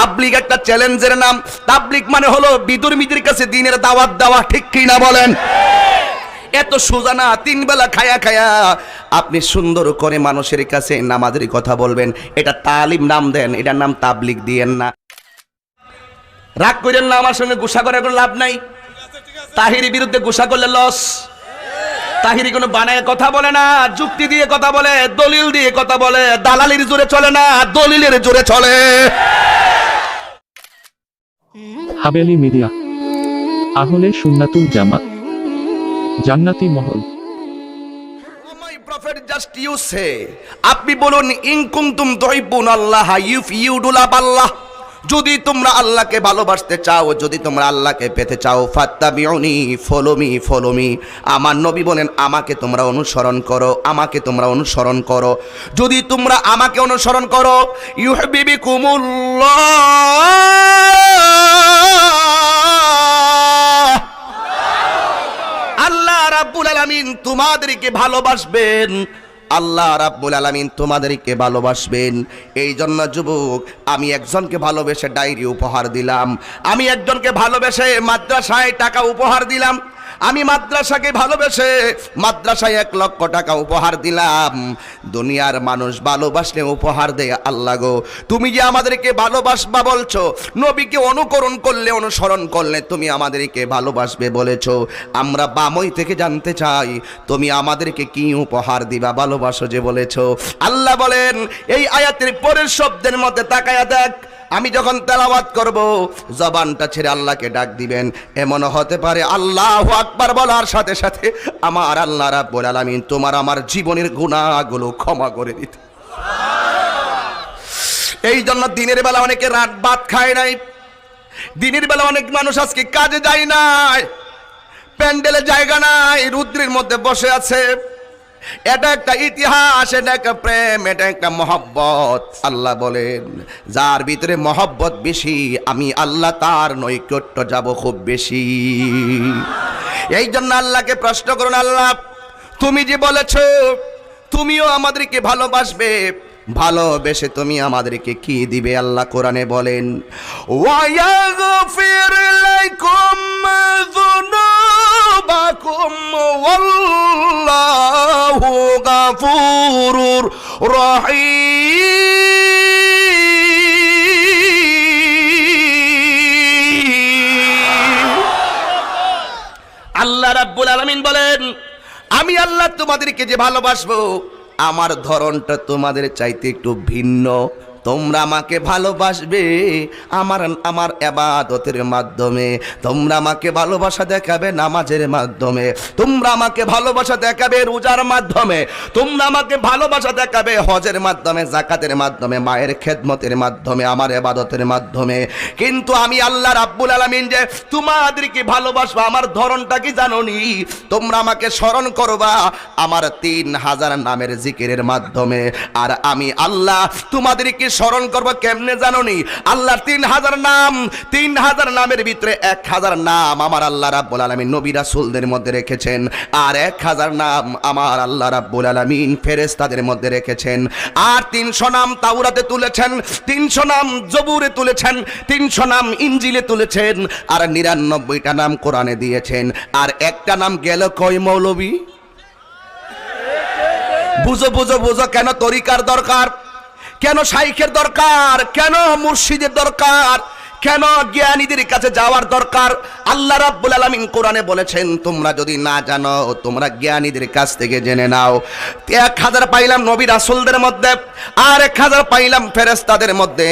তাবলিগ একটা চ্যালেঞ্জের নাম। তাবলিগ মানে হলো বিদুর্মীদের কাছে দিনের দাওয়াত দেওয়া, ঠিক কি না বলেন? এত সোজা না, তিন বেলা খায়া খায়া আপনি সুন্দর করে মানুষের কাছে নামাজের কথা বলবেন। এটা তালিম নাম দেন, এটার নাম তাবলিগ দিয়েন না। রাগ করেন না, আমার সঙ্গে গুসা করে কোনো লাভ নাই। তাহিরি বিরুদ্ধে গুসা করলে লস তাহিরি কোনো বানায় কথা বলে না, যুক্তি দিয়ে কথা বলে, দলিল দিয়ে কথা বলে, দালালির জোরে চলে না, দলিলের জোরে চলে। হাবেলি মিডিয়া। আহলে সুন্নাতুল জামাত। জান্নাতি মহল। আপনি বলুন, ইন কুনতুম তুহিব্বুন আল্লাহ ইফ ইউ ডু আল্লাহ। যদি তোমরা আল্লাহকে ভালোবাসতে চাও, যদি তোমরা আল্লাহকে পেতে চাও, ফাত্তাবিউনি, ফলো মি, ফলো আমার নবী বলেন, আমাকে তোমরা অনুসরণ করো, আমাকে তোমরা অনুসরণ করো। যদি তোমরা আমাকে অনুসরণ করো ইউহিবিকুমুল্লাহ রাব্বুল আলামিন তোমাদেরকে ভালোবাসবেন। আল্লাহ রাব্বুল আলামিন তোমাদেরকে ভালোবাসবেন। এই জন্য যুবক, আমি একজনকে ভালোবেসে ডায়েরি উপহার দিলাম। আমি একজনকে ভালোবেসে মাদ্রাসায় টাকা উপহার দিলাম। আমি মাদ্রাসাকে ভালোবেসে মাদ্রাসায় এক লক্ষ টাকা উপহার দিলাম। দুনিয়ার মানুষ ভালোবাসলে উপহার দেয় আল্লাহ গো। তুমি যে আমাদেরকে ভালোবাসবা বলছো, নবীকে অনুকরণ করলে, অনুসরণ করলে তুমি আমাদেরকে ভালোবাসবে বলেছ। আমরা বামই থেকে জানতে চাই, তুমি আমাদেরকে কি উপহার দিবা ভালোবাসো যে বলেছ। আল্লাহ বলেন, এই আয়াতের পরের শব্দের মধ্যে তাকায়া দেখ আমি যখন তেলাওয়াত করব, জবানটা ছেড়ে আল্লাহকে ডাক দিবেন। এমন হতে পারে আল্লাহ আকবার বলার সাথে সাথে আমার আল্লাহ রাব্বুল আলামিন তোমার আমার জীবনের গুণাগুলো ক্ষমা করে দিতে। এই জন্য দিনের বেলা অনেকে রাত ভাত খায় নাই। দিনের বেলা অনেক মানুষ আজকে কাজে যায় নাই। প্যান্ডেলে জায়গা নাই, রুদ্রের মধ্যে বসে আছে। এটা একটা ইতিহাস, এটা একটা প্রেম, এটা একটা মহব্বত। আল্লাহ বলেন, যার ভিতরে মহব্বত বেশি, আমি আল্লাহ তার নৈকট্য যাব খুব বেশি। এই জন্য আল্লাহকে প্রশ্ন করুন, আল্লাহ, তুমি যে বলেছ, তুমিও আমাদেরকে ভালোবাসবে। ভালোবেসে তুমি আমাদেরকে কি দিবে? আল্লাহ কোরআনে বলেন ওয়ায়াগফির লাইকুম আল্লাহ রাব্বুল আলামিন বলেন, আমি আল্লাহ তোমাদেরকে যে ভালোবাসবো, আমার ধরনটা তোমাদের চাইতে একটু ভিন্ন। তোমরা আমাকে ভালোবাসবে আমার আমার এবাদতের মাধ্যমে। তোমরা আমাকে ভালোবাসা দেখাবে নামাজের মাধ্যমে। তোমরা আমাকে ভালোবাসা দেখাবে রোজার মাধ্যমে। তোমরা আমাকে ভালোবাসা দেখাবে হজের মাধ্যমে, জাকাতের মাধ্যমে, মায়ের খেদমতের মাধ্যমে, আমার এবাদতের মাধ্যমে। কিন্তু আমি আল্লাহ রাব্বুল আলামিন যে তোমাদেরকে ভালোবাসবো, আমার ধরনটা কি জানোনি? তোমরা আমাকে স্মরণ করবা আমার তিন হাজার নামের জিকিরের মাধ্যমে। আর আমি আল্লাহ তোমাদেরকে স্মরণ করব কেমনে জানোনি? আল্লাহর তিন হাজার নাম, তিন হাজার নামের ভিতরে এক হাজার নাম আমার আল্লাহ রাব্বুল আলামিন নবী রাসূলদের মধ্যে রেখেছেন। আর এক হাজার নাম আমার আল্লাহ রাব্বুল আলামিন ফেরেশতাদের মধ্যে রেখেছেন। আর তিনশো নাম তাওরাতে তুলেছেন, তিনশো নাম জবুরে তুলেছেন, তিনশো নাম ইঞ্জিলে তুলেছেন, আর নিরানব্বইটা নাম কোরআনে দিয়েছেন। আর একটা নাম গেল কয় মৌলবী? বুঝো বুঝো বুঝো কেন তরিকার দরকার? কেন শাইখের দরকার? কেন মুর্শিদের দরকার? কেন জ্ঞানীদের কাছে যাওয়ার দরকার? আল্লাহ রাব্বুল আলামিন কোরআনে বলেছেন, তোমরা যদি না জানো, তোমরা জ্ঞানীদের কাছ থেকে জেনে নাও। এক হাজার পাইলাম নবী রাসূলদের মধ্যে, আর এক হাজার পাইলাম ফেরেশতাদের মধ্যে,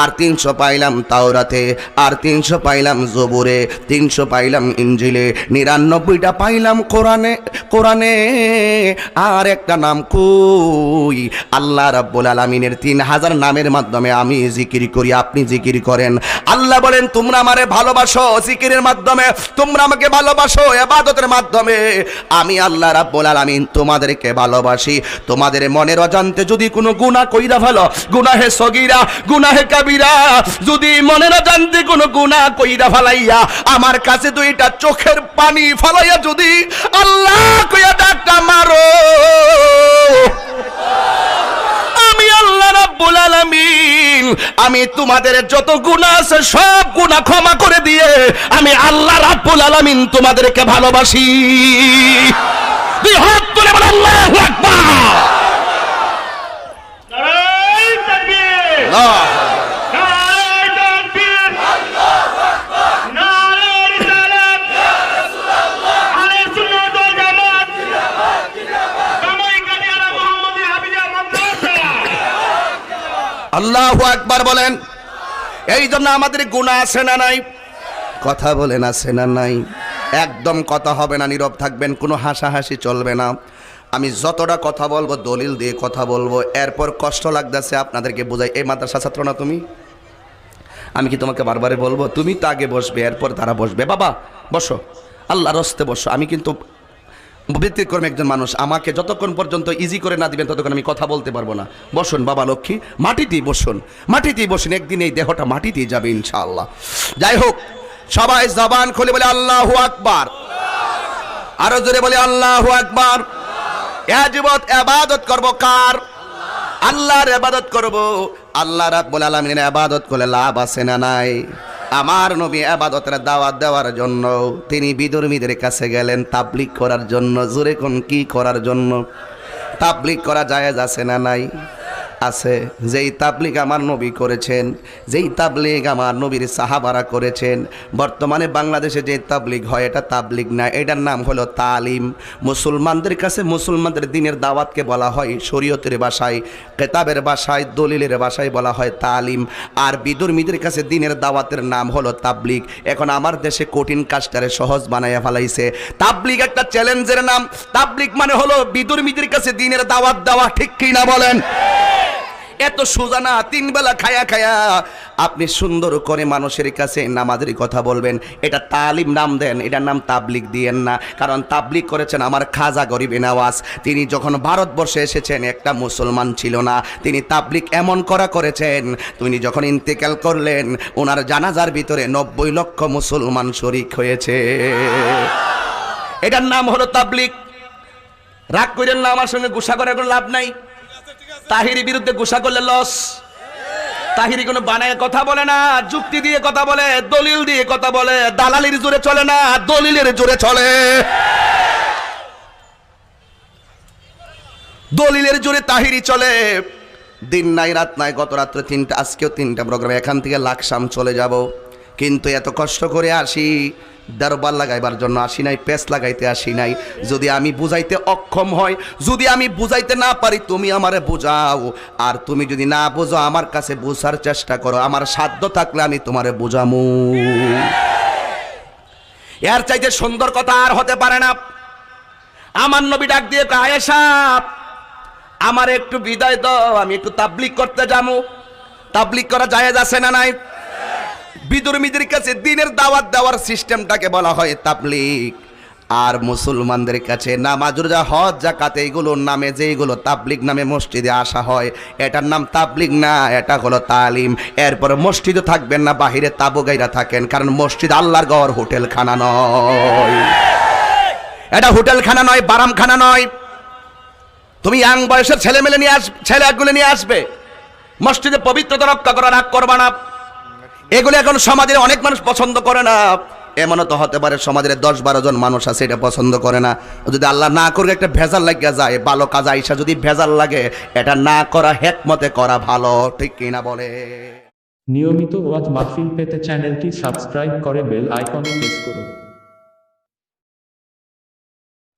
আর তিনশো পাইলাম তাওরাতে, আর তিনশো পাইলাম জবুরে, তিনশো পাইলাম ইঞ্জিলে নিরানব্বইটা পাইলাম কোরআনে কোরআনে। আর একটা নাম কই? আল্লাহ রাব্বুল আলামিনের তিন হাজার নামের মাধ্যমে আমি জিকির করি, আপনি জিকির করেন। আল্লাহ বলেন, তোমরা আমারে ভালোবাসো জিকিরের মাধ্যমে, তোমরা আমাকে ভালোবাসো এবাদতের মাধ্যমে। আমি আল্লাহ রাব্বুল আলামিন তোমাদেরকে ভালোবাসি। তোমাদের মনের অজান্তে যদি কোনো গুনাহ কইরা ফেলো, গুনাহে সগীরা, গুনাহে কাবিরা, যদি মনের অজান্তে কোনো গুনাহ কইরা ফেলাইয়া আমার কাছে দুইটা চোখের পানি ফলাইয়া যদি আল্লাহ কইয়া ডাকটা মারো। আমি আল্লাহ রাব্বুল আলামিন আমি তোমাদের যত গুণা আছে সব গুণা ক্ষমা করে দিয়ে আমি আল্লাহ রাব্বুল আলামিন তোমাদেরকে ভালোবাসি। আল্লাহু আকবার বলেন। এই জন্য আমাদের গুনাহ আছে না নাই? কথা আছে না নাই? একদম কথা হবে না, নীরব থাকবেন, কোনো হাসাহাসি চলবে না। আমি যতটা কথা বলব, দলিল দিয়ে কথা বলব, এরপর কষ্ট লাগতেছে আপনাদেরকে বোঝাই। এই মাদ্রাসা ছাত্র না তুমি? আমি কি তোমাকে বারবারে বলব? তুমি তো আগে বসবে, এরপর তারা বসবে। বাবা, বসো। আল্লাহ রস্তে বসো। আমি কিন্তু ব্যতিক্রম একজন মানুষ আমাকে যতক্ষণ পর্যন্ত ইজি করে না দিবেন ততক্ষণ আমি কথা বলতে পারব না। বসুন, বাবা লক্ষ্মী, মাটিতেই বসুন মাটিতেই বসুন, একদিন এই দেহটা মাটিতেই যাবে ইনশাআল্লাহ। যাই হোক, সবাই জবান খুলে বলে আল্লাহু আকবার। আরও জোরে বলে আল্লাহু আকবার। এজবত এবাদত করব কার? আল্লাহর এবাদত করব। আল্লাহ রাব্বুল আলামিনের এবাদত করলে লাভ আছে না নাই? আমার নবী আবাদতের দাওয়াত দেওয়ার জন্য, তিনি বিদর্মীদের কাছে গেলেন তাবলিক করার জন্য। জোরে কোন কি করার জন্য? তাবলিক করা জায়েজ আছে না নাই? আছে। যেই তাবলিগ আমার নবী করেছেন, যেই তাবলিগ আমার নবীর সাহাবারা করেছেন, বর্তমানে বাংলাদেশে যে তাবলিগ হয়, এটা তাবলিগ না, এটার নাম হলো তালিম। মুসলমানদের কাছে মুসলমানদের দিনের দাওয়াতকে বলা হয় শরীয়তের ভাষায়, কেতাবের ভাষায়, দলিলের ভাষায় বলা হয় তালিম। আর বিদুর্মীদের কাছে দিনের দাওয়াতের নাম হলো তাবলিগ। এখন আমার দেশে কঠিন কাজটারে সহজ বানাইয়া ফেলাইছে। তাবলিগ একটা চ্যালেঞ্জের নাম। তাবলিগ মানে হলো বিদুর্মীদের কাছে দিনের দাওয়াত দেওয়া, ঠিক কি না বলেন? এত সোজা না, তিন বেলা খায়া খায়া। আপনি সুন্দর করে মানুষের কাছে নামাজের কথা বলবেন। এটা তালিম নাম দেন, এটার নাম তাবলিক দিয়েন না। কারণ তাবলিক করেছেন আমার খাজা গরিব নওয়াজ তিনি যখন ভারতবর্ষে এসেছেন, একটা মুসলমান ছিল না। তিনি তাবলিক এমন করা করেছেন, তিনি যখন ইন্তেকাল করলেন, ওনার জানাজার ভিতরে নব্বই লক্ষ মুসলমান শরিক হয়েছে। এটার নাম হলো তাবলিক রাগ করেন না, আমার সঙ্গে গুসা করে কোনো লাভ নাই। তাহিরি বিরুদ্ধে গুসা করলে লস। তাহিরি কোনো বানায় কথা বলে না, যুক্তি দিয়ে কথা বলে, দলিল দিয়ে কথা বলে, দালালির জোরে চলে না, দলিলের জোরে চলে। দলিলের জোরে তাহিরি চলে। দিন নাই, রাত নাই, গত রাত্রে তিনটা, আজকেও তিনটা প্রোগ্রাম এখান থেকে লাকসাম চলে যাব। কিন্তু এত কষ্ট করে আসি, দারোবার লাগাইবার জন্য আসি নাই পেস লাগাইতে আসি নাই। যদি আমি বুঝাইতে অক্ষম হয় যদি আমি বুঝাইতে না পারি, তুমি আমারে বুঝাও। আর তুমি যদি না বুঝো, আমার কাছে বুঝার চেষ্টা করো। আমার সাধ্য থাকলে আমি তোমারে বুঝামু। এর চাইতে সুন্দর কথা আর হতে পারে না। আমার নবী ডাক দিয়ে আয়েশা, আমার একটু বিদায় দাও, আমি একটু তাবলিক করতে যাব তাবলিক করা জায়েজ আছে না নাই? বিদর্মীদের কাছে দিনের দাওয়াত দেওয়ার সিস্টেমটাকে বলা হয় তাবলিক আর মুসলমানদের কাছে নামাজ, রোজা, হজ জাকাত এইগুলোর নামে, যেইগুলো তাবলিক নামে মসজিদে আসা হয়, এটার নাম তাবলিক না, এটা হলো তালিম। এরপর মসজিদও থাকবেন না, বাহিরে তাবু গাইরা থাকেন, কারণ মসজিদ আল্লাহর গড় হোটেল খানা নয়। এটা হোটেল খানা নয় বারাম খানা নয়। তুমি ইয়াং বয়সের ছেলে মেলে নিয়ে আস ছেলে ছেলেগুলো নিয়ে আসবে। মসজিদে পবিত্রতা রক্ষা করা রাগ করবা না। এগুলো এখন সমাজের অনেক মানুষ পছন্দ করে না। এমনও তো হতে পারে সমাজের দশ বারো জন মানুষ আছে, এটা পছন্দ করে না। যদি আল্লাহ না করে একটা ভেজাল লাগিয়া যায় ভালো কাজ আইসা যদি ভেজাল লাগে, এটা না করা হেকমতে করা ভালো, ঠিক কিনা বলে? নিয়মিত ওয়াজ মাহফিল পেতে চ্যানেলটি সাবস্ক্রাইব করে বেল আইকনে প্রেস করুন।